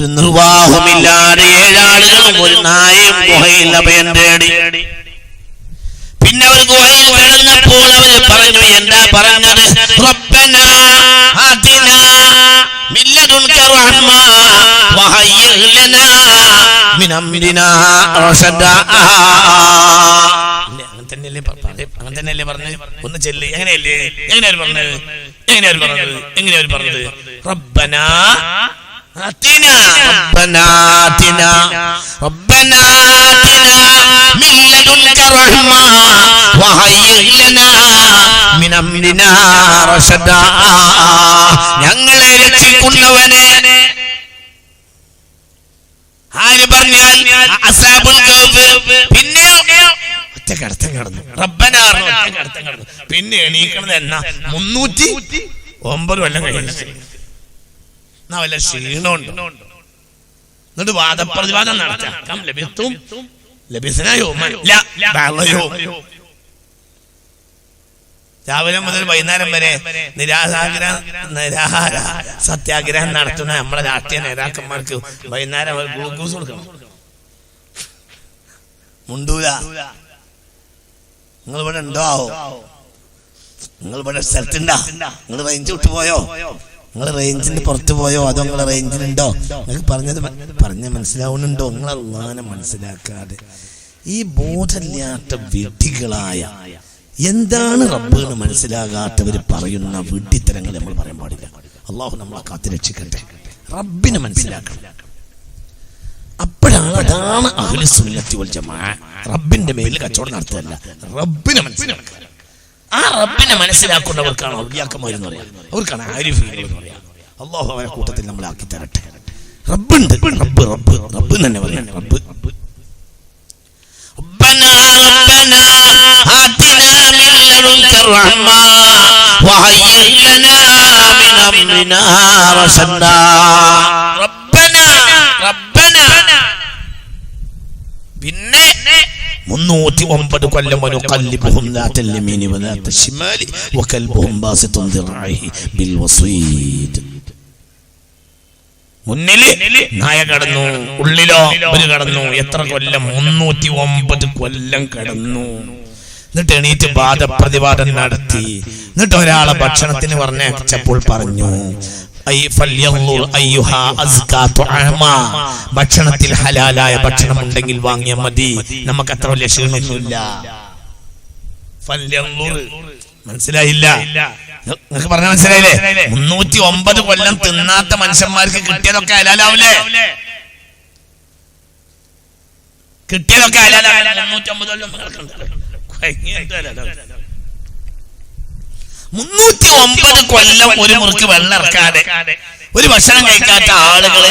ഒരു നിർവാഹമില്ലാതെ ഏഴാളുകളും ഒരു നായയും ഗുഹയിൽ അഭയം തേടി. പിന്നെ അവർ ഗുഹയിൽ കിടന്നപ്പോൾ അവർ പറഞ്ഞു എന്താ പറഞ്ഞത്? റബ്ബനാ പറഞ്ഞത്? ഒന്ന് പറഞ്ഞത്? എങ്ങനെയാ പറഞ്ഞത്? എങ്ങനെയാ പറഞ്ഞത്? റബ്ബനാ آتنا ربنا آتنا ربنا آتنا من لدنك رحمة وهيئ لنا من أمرنا رشدا ഞങ്ങളെ രക്ഷിക്കുന്നവനെ ആര് പറഞ്ഞാൽ അസാബുൽ കൗഫ് പിന്നെയോ ഒറ്റ കടത്തം കടന്നു റബ്ബനാർന്നു ഒറ്റ കടത്തം കടന്നു പിന്നെ എണീക്കണത് എന്നാ മുന്നൂറ്റി ഒമ്പത് കൊല്ലം കഴിഞ്ഞു എന്നാ വല്ല ക്ഷീണമുണ്ട്? എന്നിട്ട് വാദപ്രതിവാദം നടത്താം. ലഭിത്തും ലഭിസനായോ രാവിലെ മുതൽ വൈകുന്നേരം വരെ നിരാഹാര നിരാഹാര സത്യാഗ്രഹം നടത്തുന്ന നമ്മളെ രാഷ്ട്രീയ നേതാക്കന്മാർക്ക് വൈകുന്നേരം ഗ്ലൂക്കോസ് കൊടുക്കണം. മുണ്ടൂല. നിങ്ങൾ ഇവിടെ ഉണ്ടോ? നിങ്ങൾ ഇവിടെ സ്ഥലത്തുണ്ടാ? നിങ്ങൾ വഞ്ചി വിട്ടു പോയോ നിങ്ങൾ റേഞ്ചിന്റെ പുറത്തു പോയോ? അതോ നിങ്ങൾ റേഞ്ചിലുണ്ടോ നിങ്ങൾക്ക് പറഞ്ഞത് പറഞ്ഞ മനസ്സിലാവുന്നുണ്ടോ? നിങ്ങൾ അള്ളാനെ മനസ്സിലാക്കാതെ. ഈ ബോധമില്ലാത്ത വിഡ്ഢികളായ എന്താണ് റബ്ബ് എന്ന് മനസ്സിലാകാത്തവർ പറയുന്ന വിഡ്ഢിത്തരങ്ങൾ നമ്മൾ പറയാൻ പാടില്ല. അള്ളാഹു നമ്മളെ കാത്തു രക്ഷിക്കട്ടെ. റബ്ബിനെ മനസ്സിലാക്കണം. അപ്പോഴാണ് അതാണ് അഹ്ലു സുന്നത്തി വൽ ജമാ റബ്ബിന്റെ മേലിൽ കച്ചവടം നടത്തുകയല്ല റബ്ബിനെ മനസ്സിലാക്കുക ആ റബ്ബിനെ മനസ്സിലാക്കുന്നവർക്കാണ് ഔലിയാക്കന്മാരെന്ന് പറയാം അവർക്കാണ് ആരിഫീകൾ എന്ന് പറയാം അള്ളാഹു അവരെ കൂട്ടത്തിൽ നമ്മളെ ആക്കി തരട്ടെ റബ്ബുണ്ട് റബ്ബ് റബ്ബ് റബ്ബ് എന്ന് തന്നെ പറയാം റബ്ബ് ربنا ربنا آتنا من لدنك الرحمة وهيئ لنا من أمرنا رشدا മുന്നൂറ്റി ഒമ്പത് കൊല്ലം ونقلبهم ذات اليمين وذات الشمال وكلبهم باسط ذراعيه بالوصيد മുന്നില് നായ കടന്നു ഉള്ളിലോ ഒരു കടന്നു എത്ര കൊല്ലം മുന്നൂറ്റി ഒമ്പത് കൊല്ലം കടന്നു എന്നിട്ട് എണീറ്റ് വാദപ്രതിവാദം നടത്തി എന്നിട്ട് ഒരാളെ ഭക്ഷണത്തിന് പറഞ്ഞപ്പോൾ പറഞ്ഞു ഭക്ഷണത്തിൽ ഹലാലായ ഭക്ഷണം ഉണ്ടെങ്കിൽ വാങ്ങിയാൽ മതി. നമുക്ക് അത്ര വലിയ ക്ഷീണമൊന്നുമില്ല. മനസ്സിലായില്ല? നിങ്ങൾക്ക് പറഞ്ഞ മനസ്സിലായില്ലേ? മുന്നൂറ്റി ഒമ്പത് കൊല്ലം തിന്നാത്ത മനുഷ്യന്മാർക്ക് കിട്ടിയതൊക്കെ അലാലാവില്ലേ കിട്ടിയതൊക്കെ ഹലാലാവില്ല മുന്നൂറ്റി ഒമ്പത് കൊല്ലം. മുന്നൂറ്റി ഒമ്പത് കൊല്ലം ഒരു മുറിക്ക് വെള്ളം ഇറക്കാതെ ഒരു ഭക്ഷണം കഴിക്കാത്ത ആളുകൾ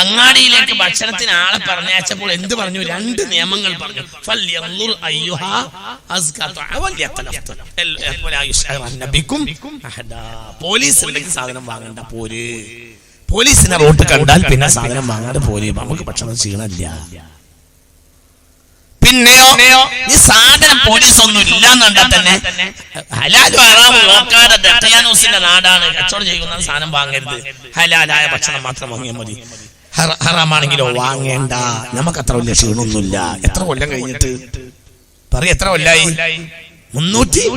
അങ്ങാടിയിലേക്ക് ഭക്ഷണത്തിന് ആളെ പറഞ്ഞയച്ചപ്പോൾ എന്ത് പറഞ്ഞു? രണ്ട് നിയമങ്ങൾ പറഞ്ഞു. പോലീസ് ഉണ്ടെങ്കിൽ സാധനം വാങ്ങണ്ട പോര്. പോലീസിനെ റോട്ട് കണ്ടാൽ പിന്നെ സാധനം വാങ്ങാതെ പോര്. നമുക്ക് ഭക്ഷണം ചെയ്യണില്ല പിന്നെയോ? ഈ സാധനം പോലീസ് ഒന്നും ഇല്ലാന്നുണ്ടാ തന്നെ ഹലാലും ഹറാമും നോക്കാതെ ദത്തയാനൂസിന്റെ നാടാണ്. കച്ചവടം ചെയ്യുന്ന സാധനം വാങ്ങരുത്. ഹലാലായ ഭക്ഷണം മാത്രം വാങ്ങിയാൽ മതി. ഹറ- ഹറാമാണെങ്കിലോ വാങ്ങേണ്ട. നമുക്ക് അത്ര വലിയ ക്ഷീണമൊന്നുമില്ല. എത്ര കൊല്ലം കഴിഞ്ഞിട്ട്? പറ എത്ര കൊല്ലായി? മുന്നൂറ്റി.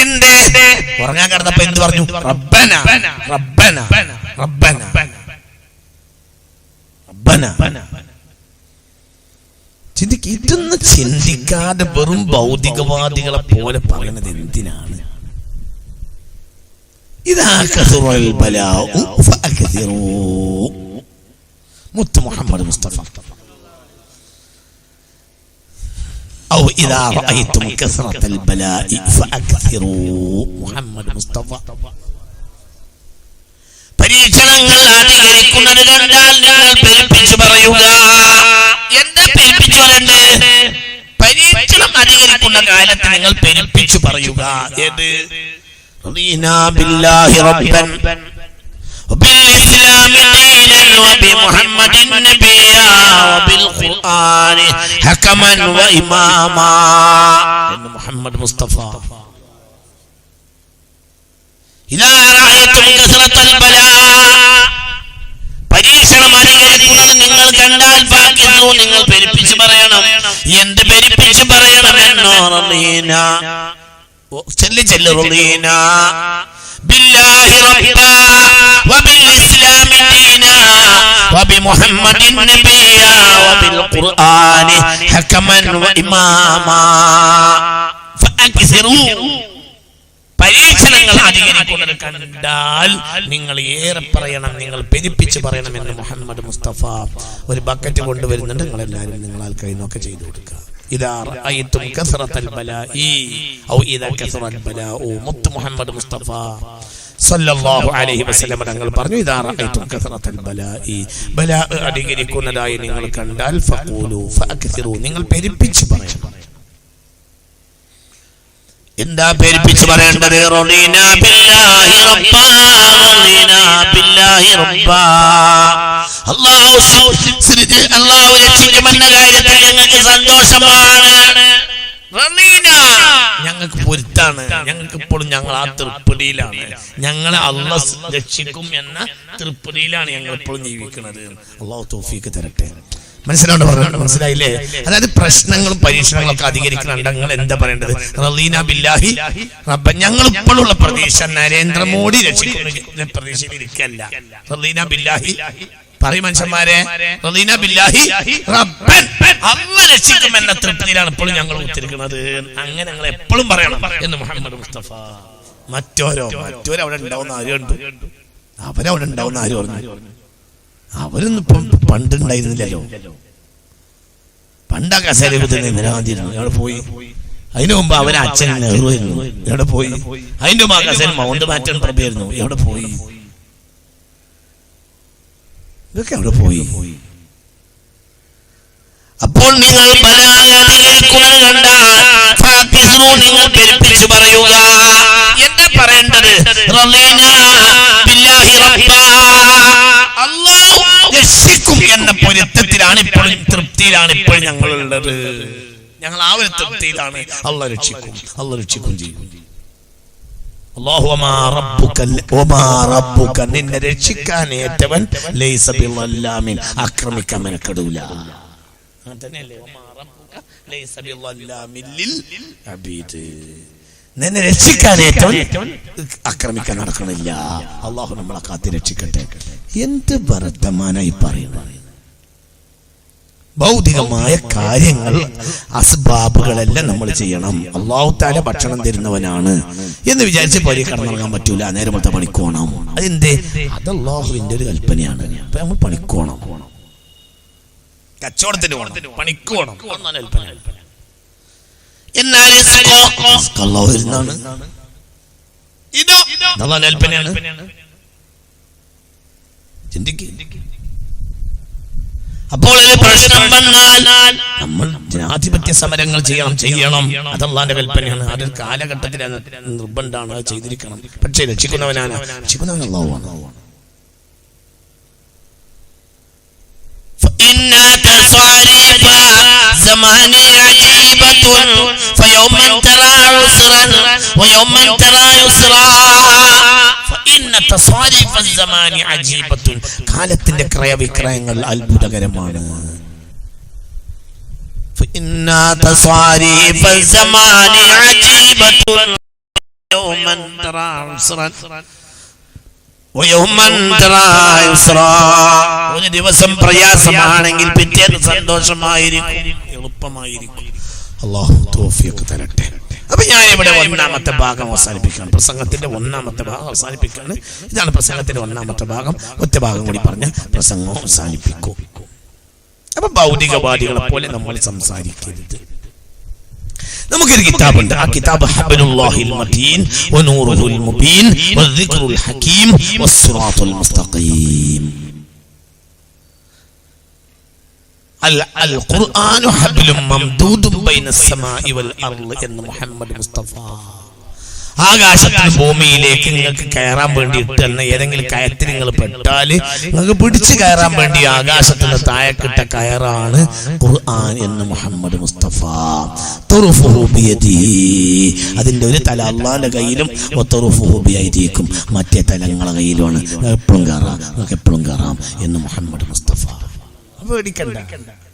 എന്തേ ഉറങ്ങാൻ കിടന്നപ്പോ എന്ത് പറഞ്ഞു? റബ്ബന. റബ്ബന. റബ്ബന. റബ്ബന ചിന്തിക്ക് ഇതൊന്നും ചിന്തിക്കാതെ വെറും ഭൗതികവാദികളെ പോലെ പറയുന്നത് എന്തിനാണ് ഇതാ കസുറൽ ബലാഉ ഫഅക്സിറൂ. മുത്ത് മുഹമ്മദ് മുസ്തഫ أو إذا رأيتم كثرة البلاء فأكثروا محمد مصطفى പരീക്ഷണങ്ങൾ അധികരിക്കുന്നത് കണ്ടാൽ നിങ്ങൾ പെരുപ്പിച്ചു പറയുക എന്താ പെരുപ്പിച്ചു പറയണ്ടേ പരീക്ഷണം അധികരിക്കുന്ന കാലത്ത് നിങ്ങൾ പെരുപ്പിച്ചു പറയുക ഏത് റളീനാ ബില്ലാഹി റബ്ബൻ وبالإسلام دينا وبمحمد نبيا وبالقرآن حكما وإماما إن محمد مصطفى പരീക്ഷണം അനുഭവിക്കുന്നത് നിങ്ങൾ കണ്ടാൽ ഭാഗ്യുന്നു നിങ്ങൾ പെരുപ്പിച്ചു പറയണം. എന്ത് പെരുപ്പിച്ചു പറയണം എന്നോ പരീക്ഷണങ്ങൾ അധികരിക്കുന്നത് കണ്ടാൽ നിങ്ങൾ ഏറെ പറയണം നിങ്ങൾ പെരുപ്പിച്ച് പറയണം എന്ന് മുഹമ്മദ് മുസ്തഫ ഒരു ബക്കറ്റ് കൊണ്ടുവരുന്നുണ്ട്. നിങ്ങൾ എല്ലാവരും നിങ്ങളാൽ കഴിയുന്നൊക്കെ ചെയ്തു കൊടുക്കുക. മുഹമ്മദ് മുസ്തഫ സല്ലല്ലാഹു അലൈഹി വസല്ലം തങ്ങൾ പറഞ്ഞു ഇദാ റഅയ്തും കസറത്തൽ ബലാഇ. ബലാ അധികരിക്കുന്നതായി നിങ്ങൾ കണ്ടാൽ ഫഖൂലു ഫഅക്സിറു. നിങ്ങൾ പെരുപ്പിച്ച് പറയണം എന്താ പേരിപ്പിച്ച് പറയേണ്ടത്? കാര്യത്തിൽ ഞങ്ങൾക്ക് സന്തോഷമാണ്. ഞങ്ങൾക്ക് പൊരുത്താണ്. ഞങ്ങൾക്ക് ഇപ്പോഴും ഞങ്ങൾ ആ തൃപ്പടിയിലാണ് ഞങ്ങളെ അല്ല രക്ഷിക്കും എന്ന തൃപ്പടിയിലാണ് ഞങ്ങൾ ഇപ്പോഴും ജീവിക്കുന്നത്. അള്ളാഹു തോഫിക്ക് തരട്ടെ. മനസ്സിലാണ്ട് പറഞ്ഞു മനസ്സിലായില്ലേ? അതായത് പ്രശ്നങ്ങളും പരീക്ഷണങ്ങളും ഒക്കെ അധികരിക്കുന്നുണ്ട്. നിങ്ങൾ എന്താ പറയേണ്ടത്? റലീന ബില്ലാഹി റബ്ബ ഞങ്ങൾ ഇപ്പോഴുള്ള പ്രതീക്ഷ നരേന്ദ്രമോദി രക്ഷിക്കുന്ന പ്രതീക്ഷയിൽ ഇരിക്കല്ല റലീന ബില്ലാഹി. പറയും മനുഷ്യന്മാരെ. റലീന ബില്ലാഹി റബ്ബൻ. അമ്മ രക്ഷിക്കുമെന്ന തൃപ്തിയിലാണ് ഇപ്പോഴും ഞങ്ങൾ ഉത്തിരിക്കുന്നത് അങ്ങനെ ഞങ്ങൾ എപ്പോഴും പറയണം എന്ന് മുഹമ്മദ് മുസ്തഫ. മറ്റോരോ? മറ്റോരോ അവിടെ ഉണ്ടാവുന്ന ആരും ഉണ്ട് അവരവിടെ ഉണ്ടാവുന്ന ആരും പറഞ്ഞു? അവരൊന്നും ഇപ്പം പണ്ടുണ്ടായിരുന്നില്ലല്ലോ. പണ്ടാ കസേര എവിടെ പോയി? അതിനു മുമ്പ് അവരെ അച്ഛൻ നെഹ്റു ആയിരുന്നു എവിടെ പോയി? അതിന്റെ മുമ്പ് ആ കസേര മൗണ്ട് മാറ്റൻ പ്രഭയായിരുന്നു. എവിടെ പോയി? ഇതൊക്കെ അവിടെ പോയി? അപ്പോൾ നിങ്ങൾ കണ്ടാൽ ഫാത്തിസ്റു നിങ്ങൾ പെരുപ്പിച്ചു പറയുക. എന്താ പറയേണ്ടത്? പൊരുത്തത്തിലാണ് ഇപ്പോഴും തൃപ്തിയിലാണ് ഇപ്പോഴും ഞങ്ങളുള്ളത് ഞങ്ങൾ ആ ഒരു തൃപ്തിയിലാണ്. അള്ള രക്ഷിക്കും. അള്ള രക്ഷിക്കും. ചെയ്യും. നിന്നെ രക്ഷിക്കാൻ ഏറ്റവൻ ആക്രമിക്കാൻ മെനക്കെടൂല. നിന്നെ രക്ഷിക്കാൻ ഏറ്റവൻ ആക്രമിക്കാൻ നടക്കണില്ല. അള്ളാഹു നമ്മളെ കാത്തി രക്ഷിക്കട്ടെ എന്ത് വർത്തമാനായി പറയുന്നത്? ഭൗതികമായ കാര്യങ്ങൾ അസ്ബാബുകളെല്ലാം നമ്മൾ ചെയ്യണം. അള്ളാഹു താല ഭക്ഷണം തരുന്നവനാണ് എന്ന് വിചാരിച്ച് പരി കടന്നിറങ്ങാൻ പറ്റൂല. നേരം പോലത്തെ പണിക്കോണം. അതെന്തേ? അത് അള്ളാഹുവിന്റെ ഒരു കൽപ്പനയാണ്. അപ്പൊ നമ്മൾ പണിക്കോണം. കച്ചവടത്തിന് എന്നാൽ ഇതോ. കൽപ്പനയാണ്. ചിന്തിക്കുക അപ്പോൾ ഒരു പ്രശ്നം വന്നാൽ നമ്മൾ ജനാധിപത്യ സമരങ്ങൾ ചെയ്യണം ചെയ്യണം അതല്ലാന്റെ കൽപ്പനയാണ് അതൊരു കാലഘട്ടത്തിൽ അത് നിർബന്ധമാണ് അത് ചെയ്തിരിക്കണം പക്ഷേ രക്ഷിക്കുന്നവനാണ് രക്ഷിക്കുന്നവൻ അള്ളാഹുവാണ് فإن تصاريف زمان عجيبة فيوما ترى عسرا ويوما ترى يسرا കാലത്തിന്റെ ക്രയവിക്രയങ്ങൾ അത്ഭുതകരമാണ്. ഒരു ദിവസം പ്രയാസമാണെങ്കിൽ പിറ്റേന്ന് സന്തോഷമായിരിക്കും. എളുപ്പമായിരിക്കും. അള്ളാഹു തോഫിയൊക്കെ തരട്ടെ. അപ്പൊ ഞാൻ ഇവിടെ ഒന്നാമത്തെ ഭാഗം അവസാനിപ്പിക്കുകയാണ്. പ്രസംഗത്തിന്റെ ഒന്നാമത്തെ ഭാഗം അവസാനിപ്പിക്കുകയാണ്. ഇതാണ് പ്രസംഗത്തിന്റെ ഒന്നാമത്തെ ഭാഗം. ഒറ്റ ഭാഗം കൂടി പറഞ്ഞ് പ്രസംഗം അവസാനിപ്പിക്കും. അപ്പൊ ഭൗതികവാദികളെ പോലെ നമ്മൾ സംസാരിക്കരുത്. നമുക്കൊരു കിതാബുണ്ട്. ആ കിതാബ് ഹബലുല്ലാഹിൽ മതീൻ മുബീൻ വദ്ദിക്റുൽ ഹകീം മുസ്തഖീം. എന്ന് മുഹമ്മദ് മുസ്തഫ. ആകാശത്തിന് ഭൂമിയിലേക്ക് നിങ്ങൾക്ക് കയറാൻ വേണ്ടി ഇട്ടെന്ന ഏതെങ്കിലും കയത്തിൽ നിങ്ങൾ പെട്ടാൽ നിങ്ങൾക്ക് പിടിച്ചു കയറാൻ വേണ്ടി ആകാശത്തിന് താഴെക്കിട്ട കയറാണ് ഖുർആൻ എന്ന് മുഹമ്മദ് മുസ്തഫ. അതിന്റെ ഒരു തല അള്ളാന്റെ കയ്യിലും മറ്റേ തല നിങ്ങളെ കയ്യിലുമാണ്. എപ്പോഴും കയറാം. നിങ്ങൾക്ക് എപ്പോഴും കയറാം എന്ന് മുഹമ്മദ് മുസ്തഫ. പേടിക്കണ്ട.